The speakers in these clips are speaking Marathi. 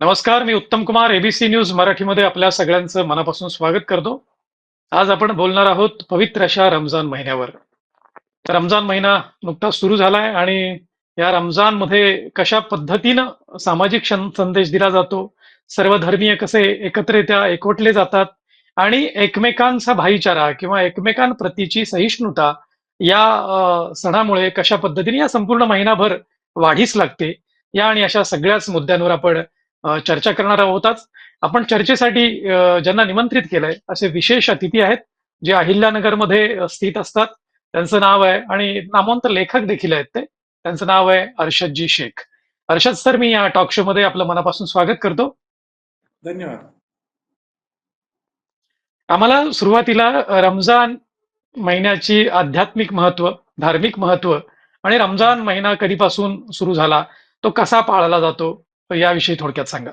नमस्कार मी उत्तम कुमार एबीसी न्यूज मराठीमध्ये आपल्या सगळ्यांचं मनापासून स्वागत करतो. आज आपण बोलणार आहोत पवित्र अशा रमजान महिन्यावर. रमजान महिना नुकताच सुरू झालाय आणि या रमजानमध्ये कशा पद्धतीनं सामाजिक संदेश दिला जातो सर्व धर्मीय कसे एकत्रित्या एकवटले जातात आणि एकमेकांचा भाईचारा किंवा एकमेकांप्रतीची सहिष्णुता या सणामुळे कशा पद्धतीने या संपूर्ण महिनाभर वाढीस लागते या आणि अशा सगळ्याच मुद्द्यांवर आपण चर्चा करणार आहोतच. आपण चर्चेसाठी ज्यांना निमंत्रित केलंय असे विशेष अतिथी आहेत जे अहिल्यानगरमध्ये स्थित असतात. त्यांचं नाव आहे आणि नामवंत लेखक देखील आहेत ते. त्यांचं नाव आहे अर्षदजी शेख. अर्षद सर मी या टॉक शो मध्ये आपलं मनापासून स्वागत करतो. धन्यवाद. आम्हाला सुरुवातीला रमजान महिन्याची आध्यात्मिक महत्त्व धार्मिक महत्त्व आणि रमजान महिना कधीपासून सुरू झाला तो कसा पाळला जातो याविषयी थोडक्यात सांगा.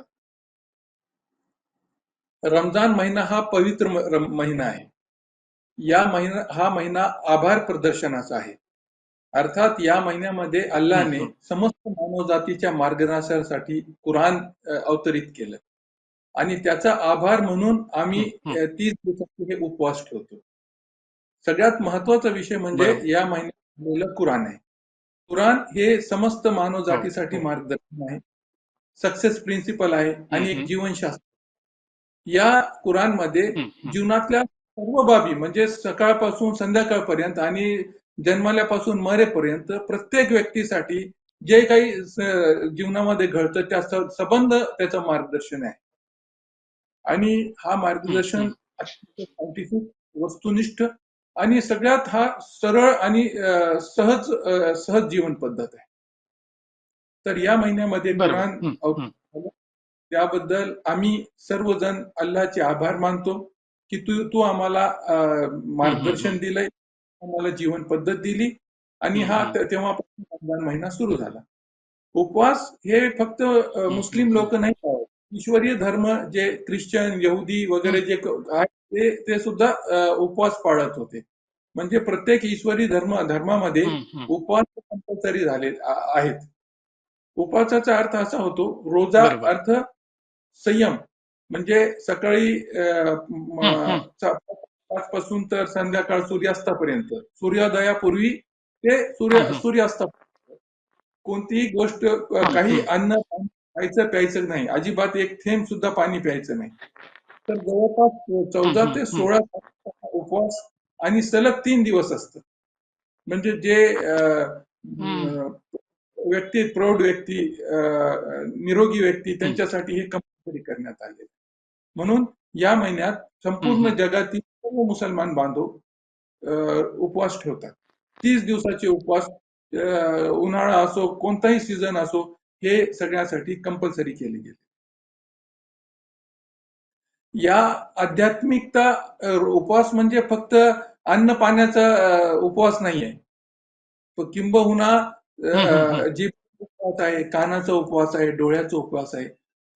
रमजान महिना हा पवित्र महिना आहे. या महिना हा महिना आभार प्रदर्शनाचा आहे. अर्थात या महिन्यामध्ये अल्लाने. समस्त मानवजातीच्या मार्गदर्शनासाठी कुराण अवतरित केलं. आणि त्याचा आभार म्हणून आम्ही तीस दिवसाचे हे उपवास ठेवतो. सगळ्यात महत्त्वाचा विषय म्हणजे. या महिन्यात कुराण आहे. कुराण हे समस्त मानवजातीसाठी हो, हो. मार्गदर्शन आहे. सक्सेस प्रिन्सिपल आहे आणि एक. जीवनशास्त्र या हम्म. जीवनातल्या सर्व बाबी म्हणजे सकाळपासून संध्याकाळपर्यंत आणि जन्मल्यापासून मरेपर्यंत प्रत्येक व्यक्तीसाठी जे काही जीवनामध्ये घडतं त्या संबंध त्याचं मार्गदर्शन आहे आणि हा मार्गदर्शन सायंटिफिक वस्तुनिष्ठ आणि सगळ्यात हा सरळ आणि सहज सहज जीवन पद्धत आहे तर या महिन्यामध्ये कुराण. त्याबद्दल आम्ही सर्वजण अल्लाचे आभार मानतो की तू तू आम्हाला मार्गदर्शन. दिलंय आम्हाला जीवन पद्धत दिली आणि हा तेव्हापासून रमजान महिना सुरू झाला उपवास हे फक्त मुस्लिम लोक नाही. ईश्वरीय धर्म जे ख्रिश्चन यहुदी वगैरे जे ते ते सुद्धा उपवास पाळत होते म्हणजे प्रत्येक ईश्वरी धर्म धर्मामध्ये. उपवास कंपल्सरी झाले आहेत उपवासाचा अर्थ असा होतो रोजा. अर्थ संयम म्हणजे सकाळी पाच पासून तर संध्याकाळ सूर्यास्तापर्यंत सूर्योदयापूर्वी ते सूर्य. सूर्यास्तापर्यंत कोणतीही गोष्ट काही. अन्न खायचं प्यायचं नाही अजिबात एक थेंब सुद्धा पाणी प्यायचं नाही तर जवळपास चौदा ते. सोळा उपवास आणि सलग तीन दिवस असतं म्हणजे जे व्यक्ती प्रौढ व्यक्ती निरोगी व्यक्ती त्यांच्यासाठी हे कंपल्सरी करण्यात आले. म्हणून या महिन्यात संपूर्ण. जगातील सर्व मुसलमान बांधव उपवास ठेवतात. तीस दिवसाचे उपवास उन्हाळा असो कोणताही सीझन असो हे सगळ्यासाठी कंपल्सरी केले गेले. या आध्यात्मिकता उपवास म्हणजे फक्त अन्न पाण्याचा उपवास नाहीये. किंबहुना अं, जीभ उपवास आहे कानाचा उपवास आहे डोळ्याचा उपवास आहे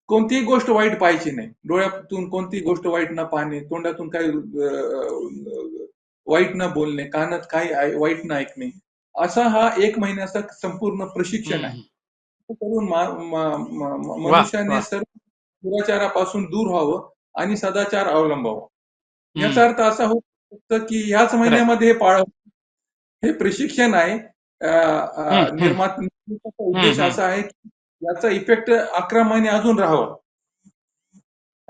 कोणतीही गोष्ट वाईट पाहायची नाही डोळ्यातून कोणतीही गोष्ट वाईट न पाहणे तोंडातून काही अं, वाईट न बोलणे कानात काही वाईट न ऐकणे असा हा एक महिन्याचा संपूर्ण प्रशिक्षण आहे. करून मा- मा- मा- मा- वा, मनुष्याने. सर्व दुराचारापासून दूर व्हावं आणि सदाचार अवलंबावा. याचा अर्थ असा होऊ शकतो की ह्याच महिन्यामध्ये हे पाळ हे प्रशिक्षण आहे. निर्मात निर्मात्याचा उद्देश. असा आहे की याचा इफेक्ट अकरा महिने अजून राहावा.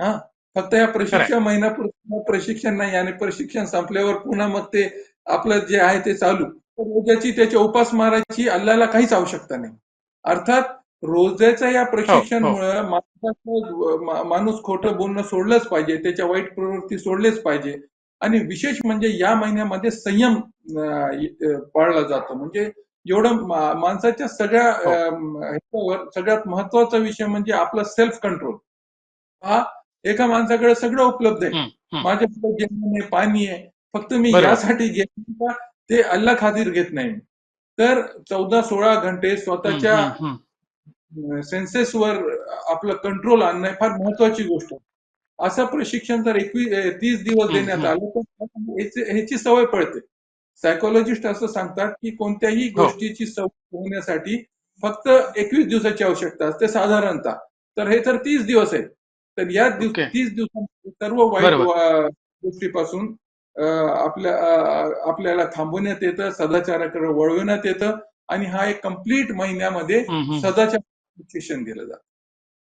हा? फक्त या प्रशिक्षण महिन्यापुरतं प्रशिक्षण नाही आणि प्रशिक्षण संपल्यावर पुन्हा मग ते आपलं जे आहे ते चालू. तर रोजाची त्याच्या उपासमाराची अल्लाला काहीच आवश्यकता नाही. अर्थात रोजाच्या या प्रशिक्षणमुळे माणसाचं मा- माणूस खोटं बोलणं सोडलंच पाहिजे त्याच्या वाईट प्रवृत्ती सोडलेच पाहिजे. आणि विशेष म्हणजे या महिन्यामध्ये संयम पाळला जातो म्हणजे एवढं माणसाच्या सगळ्या हो. ह्याच्यावर सगळ्यात महत्त्वाचा विषय म्हणजे आपला सेल्फ कंट्रोल हा एका माणसाकडे सगळं उपलब्ध आहे. माझ्याकडे जेवण आहे पाणी आहे फक्त मी. यासाठी घेत नाही का ते अल्ला खातीर घेत नाही तर चौदा सोळा घंटे स्वतःच्या सेन्सेसवर आपलं कंट्रोल आणणं फार महत्वाची गोष्ट आहे असं प्रशिक्षण जर एकवीस तीस दिवस देण्यात. आलं तर ह्याची सवय पडते सायकोलॉजिस्ट असं सांगतात की कोणत्याही हो. गोष्टीची सवय होण्यासाठी फक्त एकवीस दिवसाची आवश्यकता असते साधारणतः तर हे तर तीस दिवस आहे तर या दिवस. तीस दिवसांमध्ये सर्व वाईट गोष्टीपासून आपल्या आपल्याला थांबवण्यात येतं सदाचाराकडे वळविण्यात येतं आणि हा एक कंप्लीट महिन्यामध्ये. सदाचार शिक्षण दिलं जातं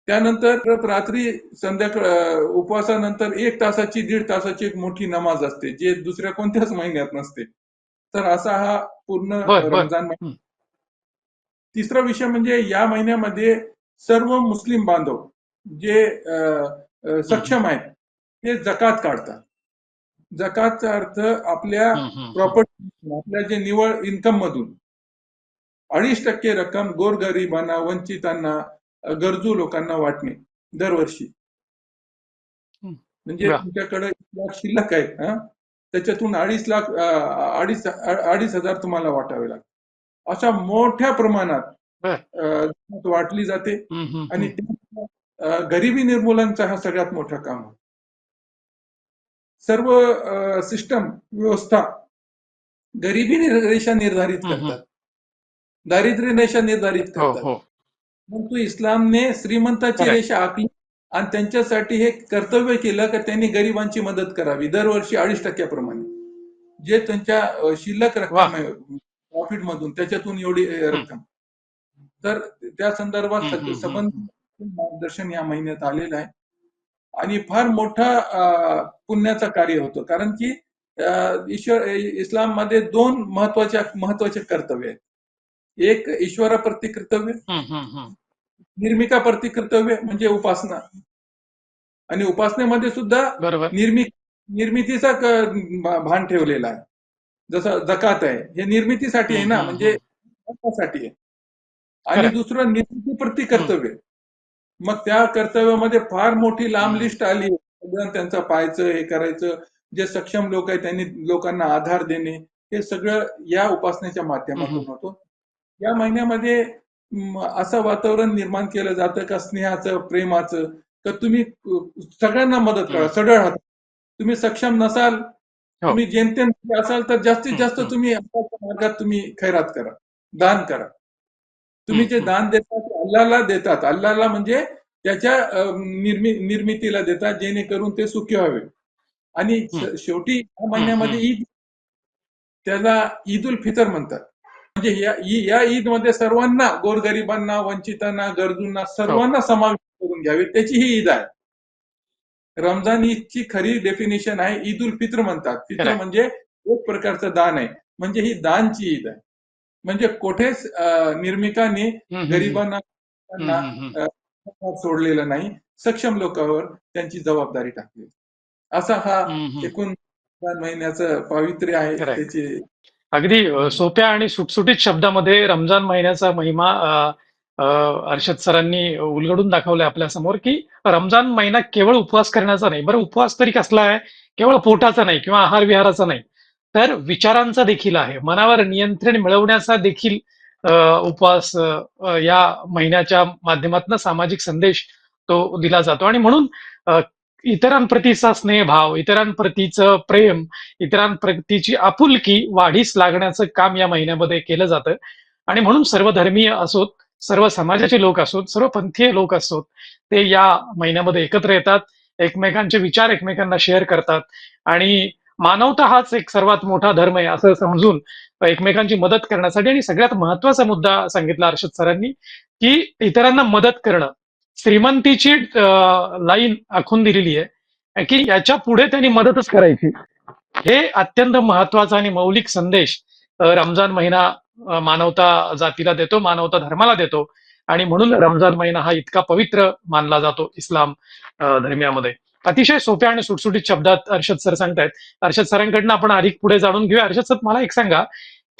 त्यानंतर रात्री संध्याकाळ उपवासानंतर एक तासाची दीड तासाची एक मोठी नमाज असते जे दुसऱ्या कोणत्याच महिन्यात नसते तर असा हा पूर्ण. रमजान महिना. तिसरा विषय म्हणजे या महिन्यामध्ये सर्व मुस्लिम बांधव जे सक्षम आहेत ते जकात काढतात जकातचा अर्थ आपल्या. प्रॉपर्टी आपल्या जे निवळ इन्कम मधून अडीच टक्के रक्कम गोरगरिबांना वंचितांना गरजू लोकांना वाटणे दरवर्षी. म्हणजे. तुमच्याकडे शिल्लक आहे हा? त्याच्यातून अडीच लाख अडीच अडीच हजार तुम्हाला वाटावे लागतात अशा मोठ्या प्रमाणात वाटली जाते आणि गरिबी निर्मूलनचा हा सगळ्यात मोठा काम आहे सर्व सिस्टम व्यवस्था गरिबी रेषा निर्धारित. करतात. दारिद्र्य रेषा निर्धारित हो करतात. हो. परंतु इस्लामने श्रीमंताची. रेषा आखली आणि त्यांच्यासाठी हे कर्तव्य केलं की त्यांनी गरिबांची मदत करावी दरवर्षी अडीच टक्क्याप्रमाणे. जे त्यांच्या शिल्लक. रक्कम आहे प्रॉफिट मधून त्याच्यातून एवढी रक्कम. तर त्या संदर्भात संबंधित मार्गदर्शन या महिन्यात आलेलं आहे. आणि फार मोठा पुण्याचं कार्य होतं. कारण की ईश्वर इस्लाममध्ये दोन महत्त्वाच्या महत्त्वाचे कर्तव्य आहेत. एक ईश्वराप्रती कर्तव्य हम्म. निर्मिकाप्रती कर्तव्य म्हणजे उपासना आणि उपासनेमध्ये सुद्धा बरोबर निर्मि निर्मितीचा भान ठेवलेला आहे जसं जकात आहे हे निर्मितीसाठी आहे ना म्हणजे. साठी आहे आणि. दुसरं निर्मितीप्रती कर्तव्य मग त्या कर्तव्यामध्ये फार मोठी लांब. लिस्ट आली त्यांचं पाहायचं हे करायचं जे सक्षम लोक आहेत त्यांनी लोकांना आधार देणे हे सगळं या उपासनेच्या माध्यमातून. होतं या महिन्यामध्ये असं वातावरण निर्माण केलं जातं का स्नेहाचं प्रेमाचं का तुम्ही सगळ्यांना मदत करा. सढळ हात तुम्ही सक्षम नसाल हो. तुम्ही जेमतेम असाल तर जास्तीत जास्त. तुम्ही मार्गात तुम्ही खैरात करा दान करा तुम्ही जे. दान देतात ते अल्लाला देतात अल्लाला म्हणजे त्याच्या निर्मि निर्मितीला देतात जेणेकरून ते सुखी व्हावे आणि. शेवटी या महिन्यामध्ये. ईद त्याला ईद उल फितर म्हणतात म्हणजे या ईदमध्ये सर्वांना गोरगरिबांना वंचितांना गरजूंना सर्वांना समावेश करून घ्यावे. त्याची ही ईद आहे. रमजान ईदची खरी डेफिनेशन आहे ईद उल फित्र म्हणतात. फित्र. म्हणजे एक प्रकारचं दान आहे. म्हणजे ही दानची ईद आहे. म्हणजे कुठेच निर्मिकाने गरिबांना. सोडलेलं नाही. सक्षम लोकांवर त्यांची जबाबदारी टाकली. असा हा. एकूण महिन्याचं पावित्र्य आहे. त्याची अगदी सोप्या आणि सुटसुटीत शब्दामध्ये रमजान महिन्याचा महिमा अर्षद सरांनी उलगडून दाखवलाय आपल्यासमोर की रमजान महिना केवळ उपवास करण्याचा नाही. बरं उपवास तरी कसला आहे? केवळ पोटाचा नाही किंवा आहार विहाराचा नाही. तर विचारांचा देखील आहे. मनावर नियंत्रण मिळवण्याचा देखील उपवास या महिन्याच्या माध्यमातून सामाजिक संदेश तो दिला जातो. आणि म्हणून इतरांप्रतीचा स्नेहभाव इतरांप्रतीचं प्रेम इतरांप्रतीची आपुलकी वाढीस लागण्याचं काम या महिन्यामध्ये केलं जातं. आणि म्हणून सर्व धर्मीय असोत सर्व समाजाचे लोक असोत सर्व पंथीय लोक असोत ते या महिन्यामध्ये एकत्र येतात एकमेकांचे विचार एकमेकांना शेअर करतात. आणि मानवता हाच एक सर्वात मोठा धर्म आहे असं समजून एकमेकांची मदत करण्यासाठी आणि सगळ्यात महत्त्वाचा मुद्दा सांगितला अर्षद सरांनी की इतरांना मदत करणं. श्रीमंतीची लाईन आखून दिलेली आहे की याच्यापुढे त्यांनी मदतच करायची. हे अत्यंत महत्त्वाचा आणि मौलिक संदेश रमजान महिना मानवता जातीला देतो मानवता धर्माला देतो. आणि म्हणून रमजान महिना हा इतका पवित्र मानला जातो इस्लाम धर्मियामध्ये. अतिशय सोप्या आणि सुटसुटीत शब्दात अर्षद सर सांगतायत. अर्षद सरांकडनं आपण अधिक पुढे जाणून घेऊया. अर्षद सर मला एक सांगा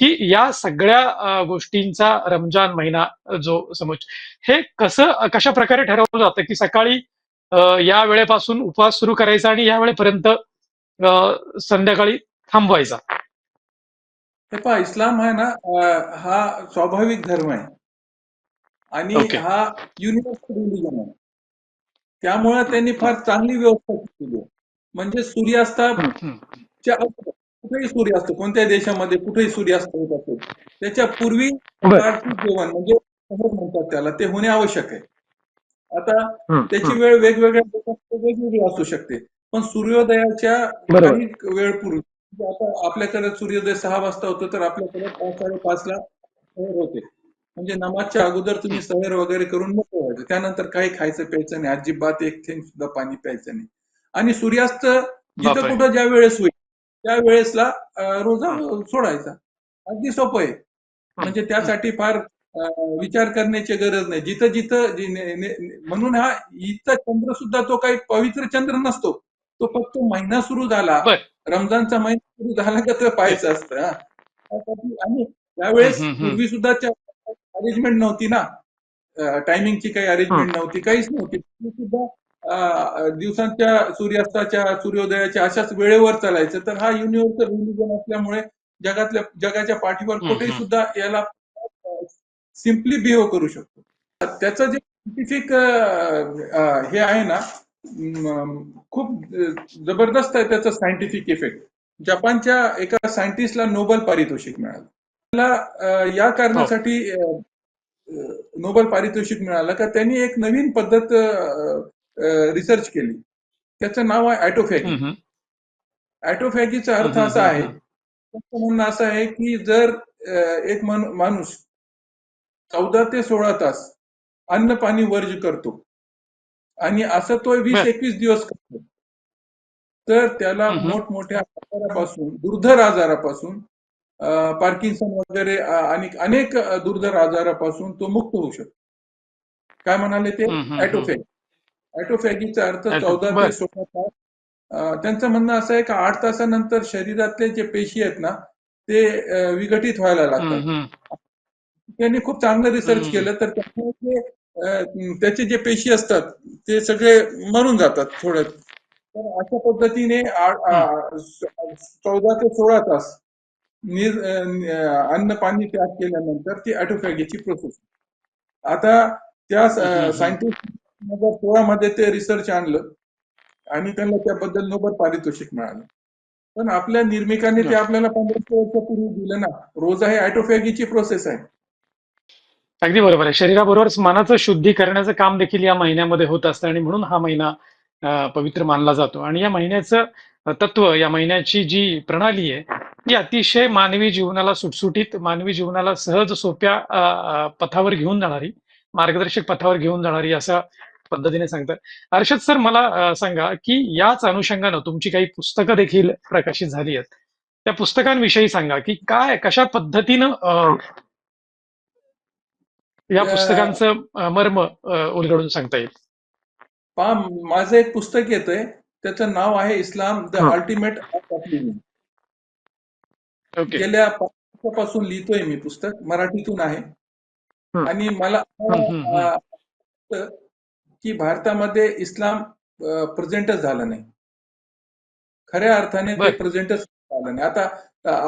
की या सगळ्या गोष्टींचा रमजान महिना जो समज हे कसं कशा प्रकारे ठरवलं जातं की सकाळी या वेळेपासून उपवास सुरू करायचा आणि या वेळेपर्यंत संध्याकाळी थांबवायचा? हे पहा इस्लाम आहे ना हा स्वाभाविक धर्म आहे. आणि ओके. हा युनिव्हर्सल रिलिजन आहे. त्यामुळे त्यांनी फार चांगली व्यवस्था केली म्हणजे सूर्यास्ताच्या कुठेही सूर्यास्त कोणत्याही देशामध्ये कुठेही सूर्यास्त होत असेल. त्याच्या पूर्वी जेवण म्हणजे सहर म्हणतात त्याला ते होणे आवश्यक आहे. आता त्याची. वेळ वेगवेगळ्या देशात वेगवेगळी असू शकते. पण सूर्योदयाच्या वेळ पूर्वी म्हणजे आता आपल्याकडे सूर्योदय सहा वाजता होतो तर आपल्याकडे पाच साडेपाचला सैर होते. म्हणजे नमाजच्या अगोदर तुम्ही सैर वगैरे करून मोकळे व्हायचे त्यानंतर काही खायचं प्यायचं नाही. अजिबात एक थेंब सुद्धा पाणी प्यायचं नाही. आणि सूर्यास्त जिथं. कुठं ज्या वेळेस होईल त्या वेळेसला रोजा सोडायचा. अगदी सोपं आहे. म्हणजे त्यासाठी फार विचार करण्याची गरज नाही. जिथं जिथं म्हणून हा इथं चंद्र सुद्धा तो काही पवित्र चंद्र नसतो. तो फक्त महिना सुरू झाला. रमजानचा महिना सुरू झाला का तर पाहायचं असतं हा. आणि त्यावेळेस. पूर्वी सुद्धा अरेंजमेंट नव्हती ना. टायमिंगची काही अरेंजमेंट नव्हती काहीच नव्हती. सुद्धा दिवसांच्या सूर्यास्ताच्या सूर्योदयाच्या अशाच वेळेवर चालायचं तर हा युनिव्हर्सल रिलिजन असल्यामुळे जगातल्या जगाच्या पाठीवर कुठेही. सुद्धा याला सिम्पली बिहेव करू शकतो. त्याचं जे सायंटिफिक हे आहे ना खूप जबरदस्त आहे त्याचा सायंटिफिक इफेक्ट जपानच्या एका सायंटिस्टला नोबेल पारितोषिक मिळालं. त्याला या कारणासाठी अं, नोबेल पारितोषिक मिळालं का त्यांनी एक नवीन पद्धत रिसर्च केली त्याचं नाव आहे ॲटोफॅगी. ॲटोफॅगीचा अर्थ असा आहे. त्याचं म्हणणं असं आहे की जर एक माणू- माणूस चौदा ते सोळा तास अन्न पाणी वर्ज करतो आणि असं तो वीस. एकवीस दिवस करतो तर त्याला. मोठमोठ्या आजारापासून दुर्धर आजारापासून पार्किन्सन वगैरे आणि अनेक दुर्धर आजारापासून तो मुक्त होऊ शकतो काय म्हणाले ते ॲटोफॅगी ॲटोफॅगीचा अर्थ चौदा. ते सोळा तास त्यांचं म्हणणं असं आहे का आठ तासानंतर शरीरातले जे पेशी आहेत ना ते विघटित व्हायला लागतात. त्यांनी खूप चांगलं रिसर्च. केलं तर त्यामुळे त्याचे जे पेशी असतात ते सगळे मरून जातात थोड्यात तर अशा पद्धतीने चौदा ते सोळा तास निर अन्न पाणी त्याग केल्यानंतर ती ॲटोफॅगीची प्रोसेस आता त्या. सायंटिस्ट हजार सोळा मध्ये ते रिसर्च आणलं. आणि त्यांना त्याबद्दल नोबेल पारितोषिक मिळालं. पण आपल्या निर्मिकाने ते. आपल्याला पंधराशे वर्षापूर्वी दिलं ना रोज आहे ॲटोफॅगीची प्रोसेस आहे. अगदी बरोबर आहे. शरीराबरोबरच मनाचं शुद्धी करण्याचं काम देखील या महिन्यामध्ये होत असतं आणि म्हणून हा महिना पवित्र मानला जातो. आणि या महिन्याचं तत्व या महिन्याची जी प्रणाली आहे ती अतिशय मानवी जीवनाला सुटसुटीत मानवी जीवनाला सहज सोप्या पथावर घेऊन जाणारी मार्गदर्शक पथावर घेऊन जाणारी अशा पद्धतीने सांगतात. हर्षद सर मला सांगा की याच अनुषंगानं तुमची काही पुस्तकं देखील प्रकाशित झाली आहेत. त्या पुस्तकांविषयी सांगा की काय कशा पद्धतीनं या पुस्तकांचं मर्म उलगडून सांगता येईल? पहा माझं एक पुस्तक येतंय. त्याचं नाव आहे इस्लाम द. अल्टिमेट गेल्या वर्षापासून लिहितोय मी पुस्तक मराठीतून आहे. आणि मला की भारतामध्ये इस्लाम प्रेझेंटच झालं नाही. खऱ्या अर्थाने ते. प्रेझेंटच झालं नाही. आता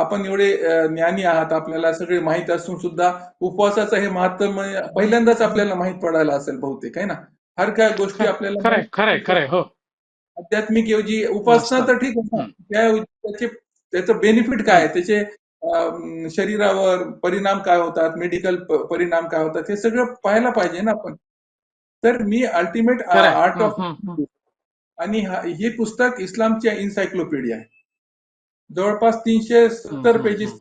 आपण एवढे ज्ञानी आहात आपल्याला सगळे माहीत असून सुद्धा उपवासाचं हे महत्त्व पहिल्यांदाच आपल्याला माहीत पडायला असेल बहुतेक आहे ना? हर काय गोष्टी आपल्याला खरंय माहित- खरंय खरंय हो. आध्यात्मिक ऐवजी उपासना. तर ठीक आहे त्याचे त्याचं बेनिफिट काय आहे? त्याचे शरीरावर परिणाम काय होतात? मेडिकल परिणाम काय होतात? हे सगळं पाहायला पाहिजे ना आपण. तर मी अल्टिमेट. Art of. आणि हा- पुस्तक इस्लामची इन्सायक्लोपीडिया आहे जवळपास तीनशे सत्तर पेजेस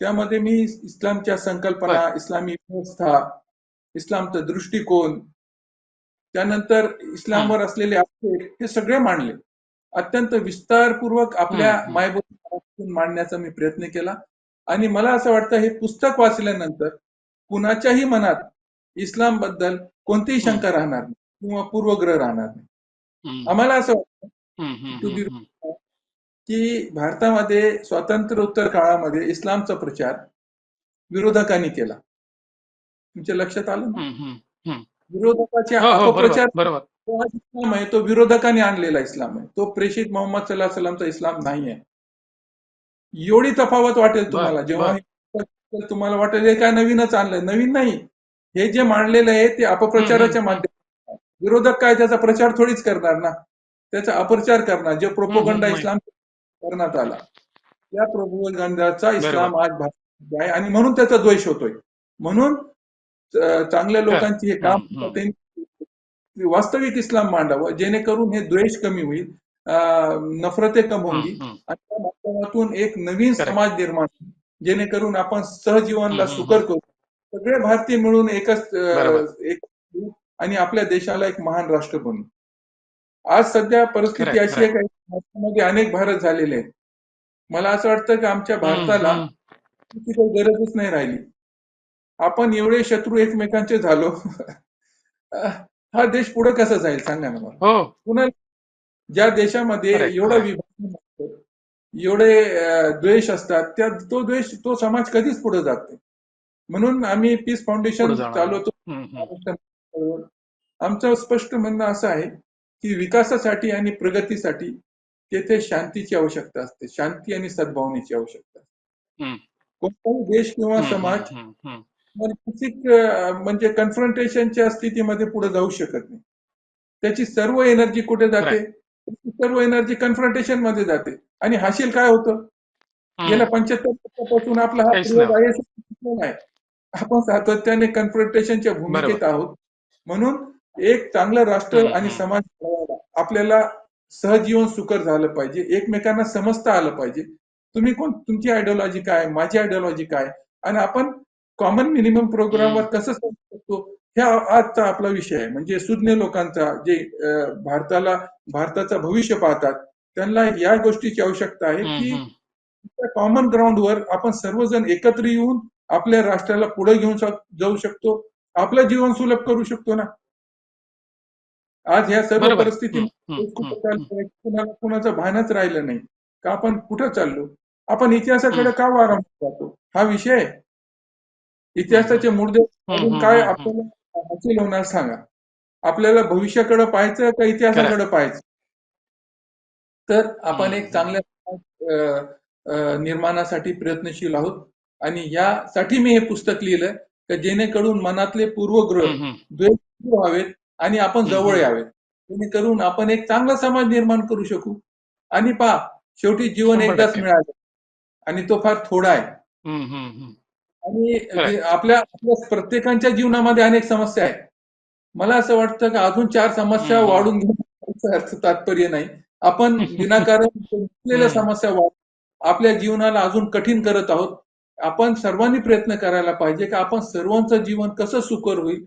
त्यामध्ये मी इस्लामच्या संकल्पना इस्लामी व्यवस्था इस्लामचा दृष्टिकोन त्यानंतर इस्लामवर असलेले आक्षेप हे सगळे मांडले अत्यंत विस्तारपूर्वक आपल्या. मायबोलीतून मांडण्याचा मी प्रयत्न केला आणि मला असं वाटतं हे पुस्तक वाचल्यानंतर कुणाच्याही मनात इस्लामबद्दल कोणतीही. शंका राहणार नाही किंवा पूर्वग्रह राहणार नाही. आम्हाला असं वाटतं. की भारतामध्ये स्वातंत्र्योत्तर काळामध्ये इस्लामचा प्रचार विरोधकांनी केला. तुमच्या लक्षात आलं ना. विरोधकाचे हो हो इस्लाम आहे तो विरोधकाने आणलेला इस्लाम आहे. तो प्रेषित मोहम्मद सल्लाह सलामचा इस्लाम नाही आहे. एवढी तफावत वाटेल तुम्हाला. जेव्हा तुम्हाला वाटेल हे काय नवीनच आणलंय? नवीन नाही. हे जे मांडलेलं आहे ते अपप्रचाराच्या. माध्यमातून विरोधक काय त्याचा प्रचार थोडीच करणार ना त्याचा अपप्रचार करणार जे प्रोपोगंडा इस्लाम करण्यात आला त्या प्रोपोगंडाचा इस्लाम आज भारतात आहे आणि म्हणून त्याचा द्वेष होतोय म्हणून चांगल्या लोकांची हे काम. त्यांनी वास्तविक इस्लाम मांडावं जेणेकरून हे द्वेष कमी होईल नफरते कम हम्म. आणि त्या माध्यमातून एक नवीन. समाज निर्माण होईल. जेणेकरून आपण सहजीवनला सुकर करू सगळे भारतीय मिळून एकच एक आणि आपल्या देशाला एक महान राष्ट्र बनवू आज सध्या परिस्थिती अशी आहे की भारतामध्ये अनेक भारत झालेले आहेत. मला असं वाटतं की आमच्या भारताला काही गरजच नाही राहिली. आपण एवढे शत्रू एकमेकांचे झालो. हा देश पुढे कसा जाईल सांगा ना मला? हो. पुन्हा ज्या देशामध्ये एवढं. विभाजन असतं, एवढे द्वेष असतात त्या तो द्वेष तो समाज कधीच पुढे जात नाही. म्हणून आम्ही पीस फाउंडेशन. चालवतो. आमचं स्पष्ट म्हणणं असं आहे की विकासासाठी आणि प्रगतीसाठी तेथे शांतीची आवश्यकता असते. शांती आणि सद्भावनेची आवश्यकता असते. कोणताही देश किंवा समाज म्हणजे कन्फ्रंटेशनच्या स्थितीमध्ये पुढे जाऊ शकत नाही. त्याची सर्व एनर्जी कुठे जाते? सर्व एनर्जी कन्फ्रंटेशनमध्ये जाते. आणि हाशील काय होतं? गेल्या. पंच्याहत्तर वर्षापासून आपला हा शिकलेला आहे. आपण सातत्याने कन्फ्रंटेशनच्या भूमिकेत. आहोत. म्हणून एक चांगलं राष्ट्र आणि. समाज आपल्याला सहजीवन सुकर झालं पाहिजे. एकमेकांना समजता आलं पाहिजे. तुम्ही कोण? तुमची आयडिओलॉजी काय माझी आयडिओलॉजी काय आणि आपण कॉमन मिनिमम प्रोग्रामवर कसं समजू शकतो ह्या आजचा आपला विषय आहे. म्हणजे सुज्ञ लोकांचा जे भारताला भारताचं भविष्य पाहतात त्यांना या गोष्टीची आवश्यकता आहे की कॉमन ग्राउंडवर आपण सर्वजण एकत्र येऊन आपल्या राष्ट्राला पुढे घेऊन जाऊ शकतो. आपलं जीवन सुलभ करू शकतो ना. आज ह्या सर्व. परिस्थिती. कुणाला कुणाचं भानच राहिलं नाही. का आपण कुठं चाललो? आपण इतिहासाकडे. का वारंवार जातो? हा विषय इतिहासाचे मुद्दे काय आपल्याला हासिल होणार सांगा. आपल्याला भविष्याकडे पाहायचं का इतिहासाकडे पाहायचं? तर आपण एक चांगल्या निर्माणासाठी प्रयत्नशील आहोत. आणि यासाठी मी हे पुस्तक लिहिलं की जेणेकरून मनातले पूर्वग्रह. द्वेष व्हावेत आणि आपण जवळ. यावेत जेणेकरून आपण एक चांगला समाज निर्माण करू शकू आणि पहा शेवटी जीवन एकदाच. मिळालं आणि तो फार थोडा आहे. आणि आपल्या आपल्या प्रत्येकाच्या जीवनामध्ये अनेक समस्या आहेत मला असं वाटतं की अजून चार समस्या. वाढून घेण्याचं तात्पर्य नाही आपण विनाकारण. समस्या वाढ आपल्या जीवनाला अजून कठीण करत आहोत आपण सर्वांनी प्रयत्न करायला पाहिजे की आपण सर्वांचं जीवन कसं सुकर होईल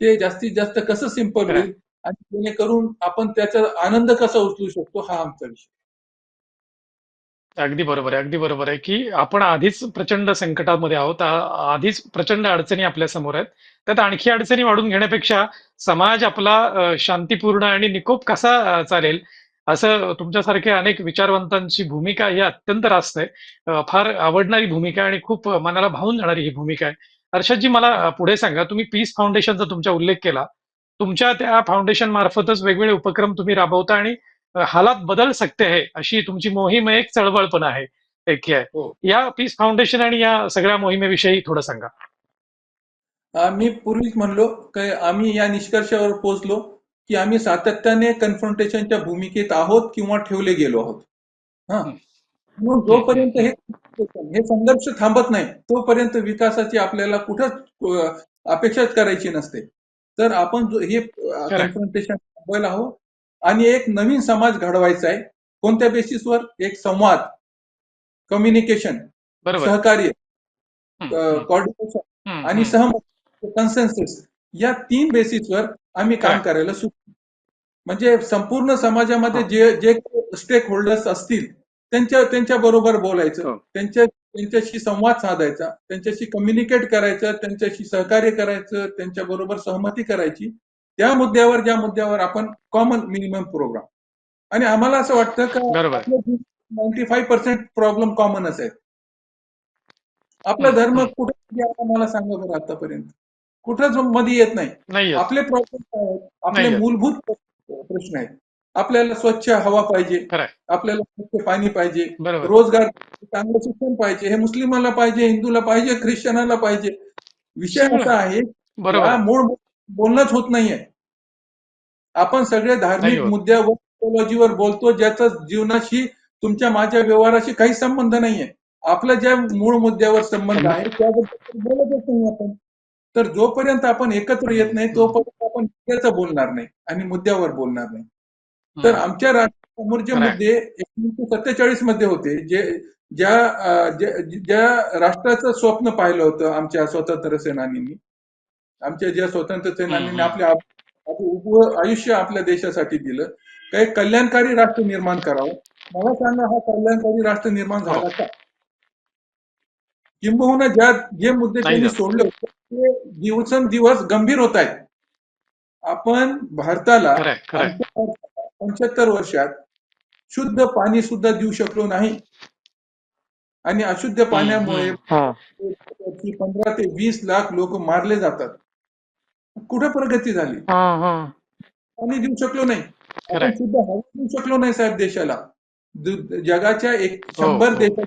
ते जास्तीत जास्त कसं सिंपल. होईल आणि जेणेकरून आपण त्याचा आनंद कसा उचलू शकतो हा आमचा विषय अगदी बरोबर आहे अगदी बरोबर आहे की आपण आधीच प्रचंड संकटामध्ये आहोत आधीच प्रचंड अडचणी आपल्यासमोर आहेत त्यात आणखी अडचणी वाढून घेण्यापेक्षा समाज आपला शांतीपूर्ण आणि निकोप कसा चालेल असं तुमच्यासारख्या अनेक विचारवंतांची भूमिका ही अत्यंत रास्त आहे. फार आवडणारी भूमिका आहे आणि खूप मनाला भावून जाणारी ही भूमिका आहे. हर्षदजी मला पुढे सांगा तुम्ही पीस फाउंडेशनचा तुमचा उल्लेख केला. तुमच्या त्या फाउंडेशन मार्फतच वेगवेगळे उपक्रम तुम्ही राबवता आणि हालात बदल सकते है अशी तुमची मोहीम एक चळवळ पण आहे एक आहे. हो. या पीस फाउंडेशन आणि या सगळ्या मोहिमेविषयी थोडं सांगा. मी पूर्वीच म्हणलो की आम्ही या निष्कर्षावर पोहोचलो. की आम्ही सातत्याने कन्फ्रंटेशनच्या भूमिकेत आहोत किंवा ठेवले गेलो आहोत. हा. म्हणून जोपर्यंत हे हे संघर्ष थांबत नाही तोपर्यंत विकासाची आपल्याला कुठंच अपेक्षाच करायची नसते. तर आपण जो हे कन्फ्रंटेशन थांबवायला हवं. आणि एक नवीन समाज घडवायचा आहे. कोणत्या बेसिसवर? एक संवाद कम्युनिकेशन सहकार्य कॉर्डिनेशन आणि. सहमत कन्सेन्सस या तीन बेसिसवर आम्ही काम. करायला सुरू म्हणजे संपूर्ण समाजामध्ये. जे जे स्टेक होल्डर्स असतील त्यांच्या त्यांच्या बरोबर बोलायचं हो. त्यांच्या त्यांच्याशी संवाद साधायचा त्यांच्याशी कम्युनिकेट करायचं त्यांच्याशी सहकार्य करायचं त्यांच्या बरोबर सहमती करायची त्या मुद्द्यावर ज्या मुद्द्यावर आपण कॉमन मिनिमम प्रोग्राम आणि आम्हाला असं वाटतं का. नाईन्टी फाईव्ह पर्सेंट प्रॉब्लेम कॉमनच आहेत आपला धर्म. कुठे मला सांगा बरं आतापर्यंत कुठंच मध्ये येत नाही. आपले प्रॉब्लेम काय आहेत? आपले. मूलभूत प्रश्न आहेत. आपल्याला स्वच्छ हवा पाहिजे. आपल्याला स्वच्छ पाणी पाहिजे. रोजगार चांगलं शिक्षण पाहिजे. हे मुस्लिमाला पाहिजे हिंदूला पाहिजे ख्रिश्चनाला पाहिजे. विषय. असा आहे. मूळ बोलणंच होत नाहीये. आपण सगळे धार्मिक. मुद्द्यावर theology बोलतो ज्याचा जीवनाशी तुमच्या माझ्या व्यवहाराशी काही संबंध नाहीये. आपल्या ज्या मूळ मुद्द्यावर संबंध आहे त्याबद्दल बोलतच नाही आपण. तर जोपर्यंत आपण एकत्र येत नाही तोपर्यंत आपण मुद्द्याचं बोलणार नाही आणि मुद्द्यावर बोलणार नाही तर. आमच्या राष्ट्रासमोर जे. मुद्दे एकोणीसशे सत्तेचाळीसमध्ये होते जे ज्या ज्या- राष्ट्राचं स्वप्न पाहिलं होतं आमच्या स्वातंत्र्य सेनानींनी आमच्या ज्या स्वातंत्र्य सेनानींनी हम्म. आपल्या आयुष्य आपल्या देशासाठी दिलं काही कल्याणकारी राष्ट्र निर्माण करावं मला सांगा हा कल्याणकारी राष्ट्र निर्माण झाला हो. का किंबहुना ज्या जे मुद्दे त्यांनी. सोडले होते ते दिवसेंदिवस गंभीर होत आहेत आपण भारताला पंच्याहत्तर वर्षात शुद्ध पाणी सुद्धा देऊ शकलो नाही आणि अशुद्ध पाण्यामुळे. पंधरा ते वीस लाख लोक मारले जातात कुठे प्रगती झाली. पाणी देऊ शकलो नाही. आपण सुद्धा हवा देऊ शकलो नाही साहेब देशाला जगाच्या एक हो, शंभर हो. देशा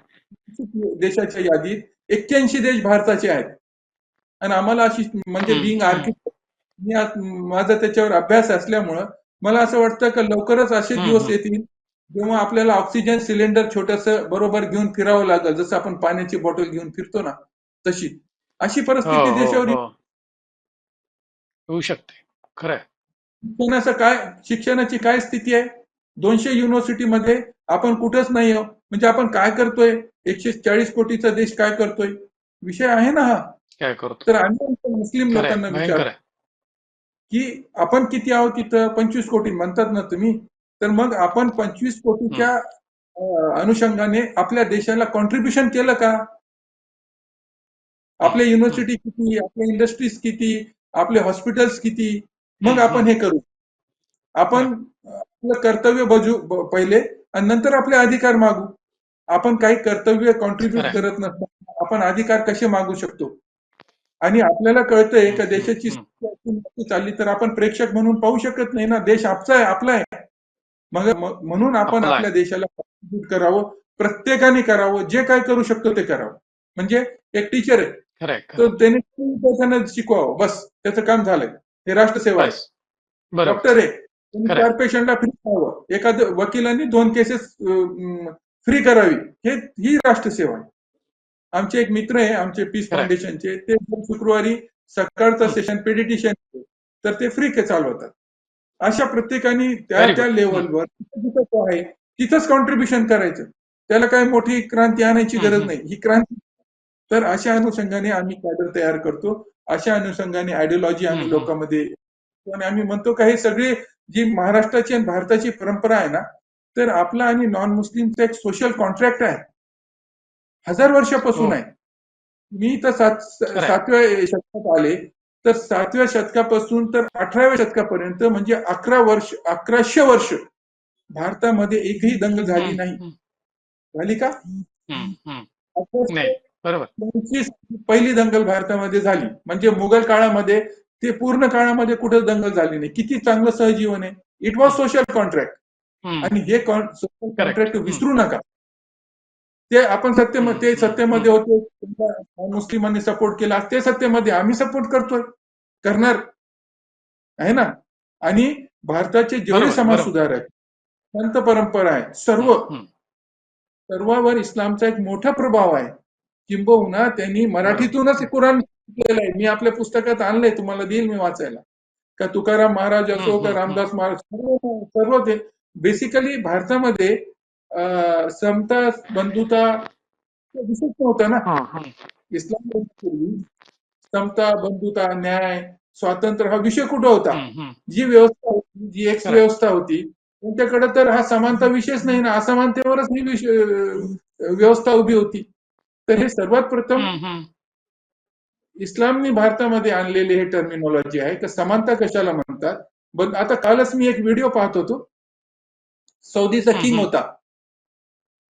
देशाच्या यादीत एक्क्याऐंशी देश भारताचे आहेत आणि आम्हाला अशी म्हणजे बिंग. आर्किटेक्ट माझा त्याच्यावर अभ्यास असल्यामुळं मला असं वाटतं की लवकरच असे दिवस. येतील जेव्हा आपल्याला ऑक्सिजन सिलेंडर छोटस बरोबर घेऊन फिरावं लागेल जसं आपण पाण्याची बॉटल घेऊन फिरतो ना तशी अशी परिस्थिती हो, देशावर. हो. होऊ शकते खरंय शिक्षणाचं काय शिक्षणाची काय स्थिती आहे दोनशे युनिव्हर्सिटीमध्ये आपण कुठंच नाही म्हणजे आपण काय करतोय एकशे चाळीस कोटीचा देश काय करतोय? विषय आहे ना हा. काय करतो? तर आम्ही आमच्या मुस्लिम लोकांना विचार की आपण किती आहोत तिथं पंचवीस कोटी म्हणतात ना तुम्ही. तर मग आपण पंचवीस कोटीच्या अनुषंगाने आपल्या देशाला कॉन्ट्रीब्युशन केलं का? आपल्या युनिव्हर्सिटी किती? आपल्या इंडस्ट्रीज किती? आपले हॉस्पिटल्स किती? मग आपण हे करू. आपण आपलं कर्तव्य बजू पहिले आणि नंतर आपले अधिकार मागू. आपण काही कर्तव्य कॉन्ट्रीब्युट. करत नसताना आपण अधिकार कसे मागू शकतो? आणि आपल्याला कळतंय का देशाची चालली तर आपण प्रेक्षक म्हणून पाहू शकत नाही ना? देश आपचा आहे आपला आहे. मग म्हणून आपण. आपल्या देशाला contribute करावं प्रत्येकाने करावं जे काय करू शकतो ते करावं. म्हणजे एक टीचर आहे. तर त्याने शिकवावं. बस त्याचं काम झालंय. हे राष्ट्रसेवा आहे. डॉक्टर आहे. चार पेशंटला फ्री एखाद्या वकिलांनी दोन केसेस फ्री करावी हे ही राष्ट्रसेवा आहे आमचे एक मित्र आहे आमचे पीस. फाउंडेशनचे ते शुक्रवारी सकाळचं हं. सेशन पेडिटिशन तर ते फ्री चालवतात अशा प्रत्येकाने त्या त्या. लेवलवर आहे तिथंच कॉन्ट्रीब्युशन करायचं त्याला काय मोठी क्रांती आणायची हं, गरज हं. नाही ही क्रांती तर अशा अनुषंगाने आम्ही कॅडर तयार करतो अशा अनुषंगाने आयडिओलॉजी आम्ही हं, हं. लोकांमध्ये आणि आम्ही म्हणतो का हे सगळे जी महाराष्ट्राची आणि भारताची परंपरा आहे ना तर आपला आणि नॉन मुस्लिमचा एक सोशल कॉन्ट्रॅक्ट आहे. हजार वर्षापासून हो. आहे. मी तर सात. सातव्या शतकात आले. तर सातव्या शतकापासून तर अठराव्या शतकापर्यंत म्हणजे अकरा वर्ष अकराशे वर्ष भारतामध्ये एकही दंगल झाली नाही. झाली का? पहिली दंगल भारतामध्ये झाली. म्हणजे मुघल काळामध्ये ते पूर्ण काळामध्ये कुठे दंगल झाली नाही. किती चांगलं सहजीवन आहे. It was social contract. आणि हे सोशल कॉन्ट्रॅक्ट. विसरू नका. ते आपण सत्य ते सत्तेमध्ये होते मुस्लिमांनी सपोर्ट केला ते सत्तेमध्ये आम्ही सपोर्ट करतोय. करणार. आहे ना? आणि भारताचे जेवढे समाज बरोबर. सुधारक संत परंपरा आहे सर्व. सर्वावर इस्लामचा एक मोठा प्रभाव आहे. किंबहुना त्यांनी मराठीतूनच कुराण शिकलेलं आहे. मी आपल्या पुस्तकात आणलंय तुम्हाला देईल मी वाचायला. का तुकाराम महाराज असो का रामदास महाराज सर्व सर्व ते बेसिकली भारतामध्ये समता बंधुता विषयच नव्हता ना. इस्लाम समता बंधुता न्याय स्वातंत्र्य हा विषय कुठं होता. जी व्यवस्था होती जी एक्स खरं. व्यवस्था होती त्यांच्याकडे तर हा समानता विषयच नाही ना असमानतेवरच ही व्यवस्था उभी होती तर हे सर्वात प्रथम. इस्लामने भारतामध्ये आणलेले हे टर्मिनॉलॉजी आहे की समानता कशाला म्हणतात आता कालच मी एक व्हिडिओ पाहत होतो सौदीचा किंग. होता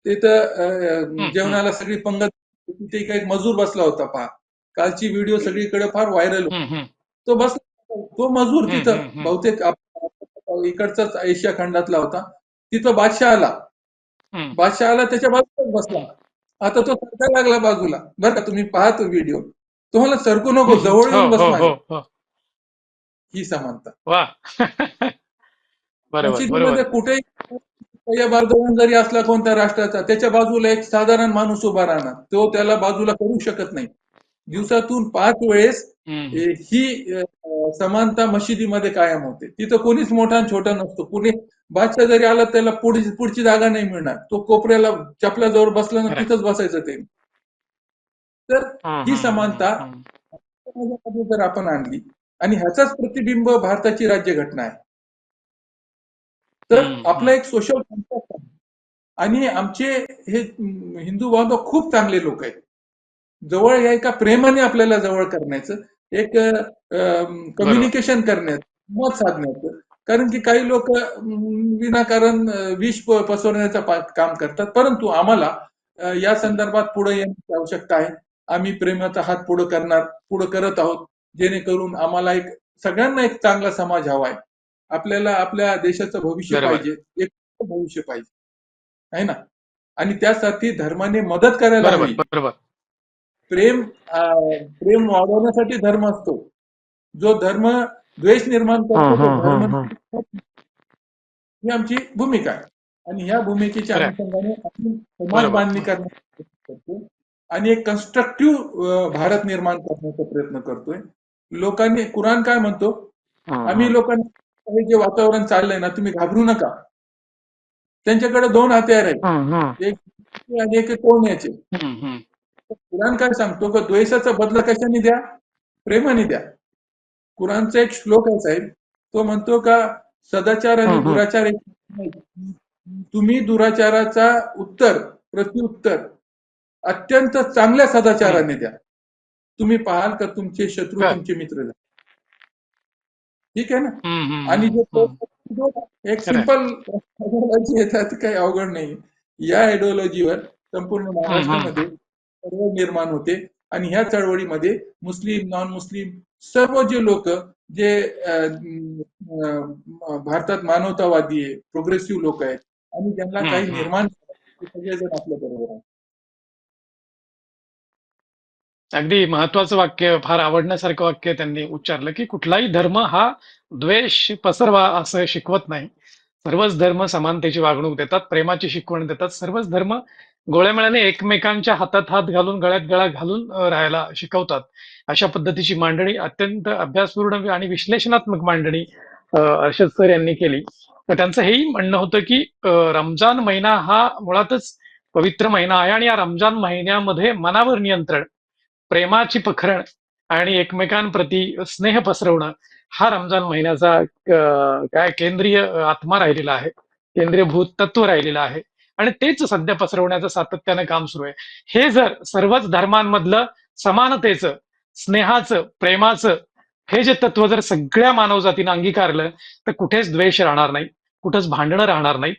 तिथं. जेवणाला सगळी पंगत तिथे काही मजूर बसला होता पहा कालची व्हिडिओ सगळीकडे फार व्हायरल. तो बसला तो मजूर तिथं. बहुतेक इकडचाच एशिया खंडातला होता तिथं बादशाह आला. बादशाह आला त्याच्या बाजूलाच बसला आता तो सरका लागला बाजूला बरं का तुम्ही पहा तो व्हिडिओ तुम्हाला सरकू नको जवळ येऊन हो, हो, माझ्या. हो, हो. समानता बरोबर कुठेही जरी असला कोणत्या राष्ट्राचा त्याच्या बाजूला एक साधारण माणूस उभा राहणार. तो त्याला बाजूला करू शकत नाही. दिवसातून पाच वेळेस ही समानता मशिदीमध्ये कायम होते. तिथं कोणीच मोठा आणि छोटा नसतो. कुणी बादशाह जरी आला त्याला पुढची पुढची जागा नाही मिळणार. तो कोपऱ्याला चपल्याजवळ बसला ना. तिथंच बसायचं ते. तर ही समानता जर आपण आणली आणि ह्याचाच प्रतिबिंब भारताची राज्यघटना आहे. तर आपला एक सोशल कॉन्ट्रॅक्ट आहे. आणि आमचे हे हिंदू बांधव खूप चांगले लोक आहेत. जवळ या एका प्रेमाने आपल्याला जवळ करण्याचं एक कम्युनिकेशन करण्याचं मत साधण्याचं. कारण की काही लोक विनाकारण विष प- पसरवण्याचं पा- काम करतात. परंतु आम्हाला या संदर्भात पुढे येण्याची आवश्यकता आहे. आम्ही प्रेमाचा हात पुढे करणार पुढे करत आहोत. जेणेकरून आम्हाला एक सगळ्यांना एक चांगला समाज हवा आहे. आपल्याला आपल्या देशाचं भविष्य. पाहिजे एक भविष्य पाहिजे. आहे ना? आणि त्यासाठी धर्माने मदत करायला हवी. बरोबर. प्रेम प्रेम वाढवण्यासाठी धर्म असतो. जो धर्म द्वेष निर्माण करतो हं, हं, हं, ही. आमची भूमिका आहे. आणि ह्या भूमिकेच्या. अनुषंगाने आपण समाज. बांधणी करण्याचा प्रयत्न करतो. आणि एक कन्स्ट्रक्टिव्ह भारत निर्माण करण्याचा प्रयत्न करतोय. लोकांनी कुराण काय म्हणतो? आम्ही लोकांना हे जे वातावरण चाललंय ना तुम्ही घाबरू नका त्यांच्याकडे दोन हत्यार आहेत एक आणि एक हम्म. कुराण काय सांगतो की द्वेषाचा बदला कशाने द्या प्रेमाने द्या कुराणचा एक श्लोक आहे साहेब तो म्हणतो का सदाचार आणि. दुराचार एक. तुम्ही दुराचाराचा उत्तर प्रत्युत्तर अत्यंत चांगल्या सदाचाराने द्या तुम्ही पाहाल का तुमचे शत्रू. तुमचे मित्र झाले. ठीक आहे ना आणि जे. एक. सिंपल येतात काही अवघड नाही या आयडिओलॉजीवर संपूर्ण महाराष्ट्रामध्ये चळवळ निर्माण होते आणि ह्या चळवळीमध्ये मुस्लिम नॉन मुस्लिम सर्व जे लोक जे भारतात मानवतावादी आहे प्रोग्रेसिव्ह लोक आहेत आणि ज्यांना हम्म, काही. निर्माण सगळेजण आपल्या बरोबर आहेत अगदी महत्वाचं वाक्य फार आवडण्यासारखं वाक्य त्यांनी उच्चारलं की कुठलाही धर्म हा द्वेष पसरवा असं शिकवत नाही. सर्वच धर्म समानतेची वागणूक देतात प्रेमाची शिकवण देतात. सर्वच धर्म गोळ्यामेळ्याने एकमेकांच्या हातात हात घालून गळ्यात गळा घालून राहायला शिकवतात. अशा पद्धतीची मांडणी अत्यंत अभ्यासपूर्ण आणि विश्लेषणात्मक मांडणी अर्षद सर यांनी केली. तर त्यांचं हेही म्हणणं होतं की रमजान महिना हा मुळातच पवित्र महिना आहे आणि या रमजान महिन्यामध्ये मनावर नियंत्रण प्रेमाची पखरण आणि एकमेकांप्रती स्नेह पसरवणं हा रमजान महिन्याचा अं, काय केंद्रीय आत्मा राहिलेला आहे. केंद्रीय भूत तत्व राहिलेलं आहे. आणि तेच सध्या पसरवण्याचं सातत्यानं काम सुरू आहे. हे जर सर्वच धर्मांमधलं समानतेचं स्नेहाचं प्रेमाचं हे जे तत्व जर सगळ्या मानवजातीनं अंगीकारलं तर कुठेच द्वेष राहणार नाही. कुठेच भांडणं राहणार नाही.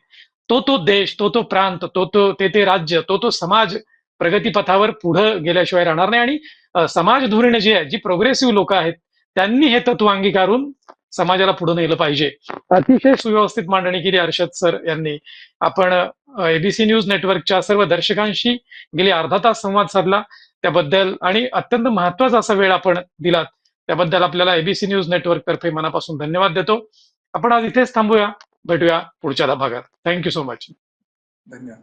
तो तो देश तो तो प्रांत तो तो ते ते राज्य तो तो समाज प्रगतीपथावर पुढे गेल्याशिवाय राहणार नाही. आणि समाज धोरण जी आहे जी प्रोग्रेसिव्ह लोक आहेत त्यांनी हे तत्व अंगीकारून समाजाला पुढे नेलं पाहिजे. अतिशय सुव्यवस्थित मांडणी केली अर्षद सर यांनी. आपण एबीसी न्यूज नेटवर्कच्या सर्व दर्शकांशी गेली अर्धा तास संवाद साधला. त्याबद्दल आणि अत्यंत महत्त्वाचा असा वेळ आपण दिलात. त्याबद्दल आपल्याला एबीसी न्यूज नेटवर्क तर्फे मनापासून धन्यवाद देतो. आपण आज इथेच थांबूया. भेटूया पुढच्या भागात. थँक्यू सो मच धन्यवाद.